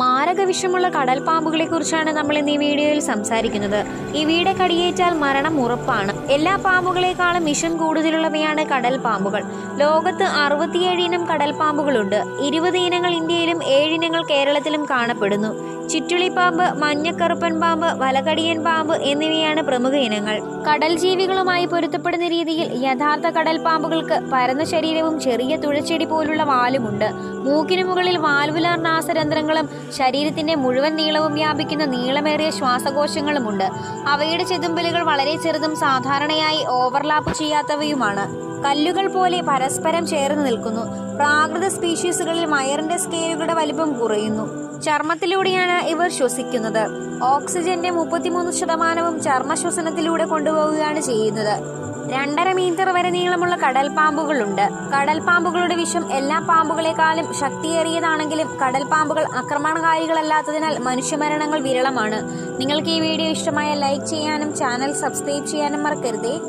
മാരക വിഷമുള്ള കടൽ പാമ്പുകളെ കുറിച്ചാണ് നമ്മൾ ഇന്ന് ഈ വീഡിയോയിൽ സംസാരിക്കുന്നത്. ഇവയുടെ കടിയേറ്റാൽ മരണം ഉറപ്പാണ്. എല്ലാ പാമ്പുകളെക്കാളും വിഷം കൂടുതലുള്ളവയാണ് കടൽ പാമ്പുകൾ ലോകത്ത് അറുപത്തിയേഴ് ഇനം കടൽ പാമ്പുകളുണ്ട് ഇരുപത് ഇനങ്ങൾ ഇന്ത്യയിലും ഏഴിനങ്ങൾ കേരളത്തിലും കാണപ്പെടുന്നു. ചുറ്റുളിപ്പാമ്പ് മഞ്ഞക്കറുപ്പൻ പാമ്പ് വലകടിയൻ പാമ്പ് എന്നിവയാണ് പ്രമുഖ ഇനങ്ങൾ. കടൽ ജീവികളുമായി പൊരുത്തപ്പെടുന്ന രീതിയിൽ യഥാർത്ഥ കടൽ പാമ്പുകൾക്ക് പരന്ന ശരീരവും ചെറിയ തുഴച്ചെടി പോലുള്ള വാലുമുണ്ട്. മൂക്കിനു മുകളിൽ വാൽവുലാർ നാസരന്ധ്രങ്ങളും ശരീരത്തിന്റെ മുഴുവൻ നീളവും വ്യാപിക്കുന്ന നീളമേറിയ ശ്വാസകോശങ്ങളുമുണ്ട്. അവയുടെ ചെതുമ്പലുകൾ വളരെ ചെറുതും സാധാരണയായി ഓവർലാപ്പ് ചെയ്യാത്തവയുമാണ്. കല്ലുകൾ പോലെ പരസ്പരം ചേർന്ന് നിൽക്കുന്നു. പ്രാകൃത സ്പീഷീസുകളിൽ മയറിന്റെ സ്കെയിലുകളുടെ വലിപ്പം കുറയുന്നു. ചർമ്മത്തിലൂടെയാണ് ഇവർ ശ്വസിക്കുന്നത്. ഓക്സിജന്റെ മുപ്പത്തിമൂന്ന് ശതമാനവും ചർമ്മ ശ്വസനത്തിലൂടെ കൊണ്ടുപോവുകയാണ് ചെയ്യുന്നത്. രണ്ടര മീറ്റർ വരെ നീളമുള്ള കടൽ പാമ്പുകളുണ്ട് കടൽ പാമ്പുകളുടെ വിഷം എല്ലാ പാമ്പുകളെക്കാളും ശക്തിയേറിയതാണെങ്കിലും കടൽ പാമ്പുകൾ ആക്രമണകാരികളല്ലാത്തതിനാൽ മനുഷ്യമരണങ്ങൾ വിരളമാണ്. നിങ്ങൾക്ക് ഈ വീഡിയോ ഇഷ്ടമായ ലൈക്ക് ചെയ്യാനും ചാനൽ സബ്സ്ക്രൈബ് ചെയ്യാനും മറക്കരുതേ.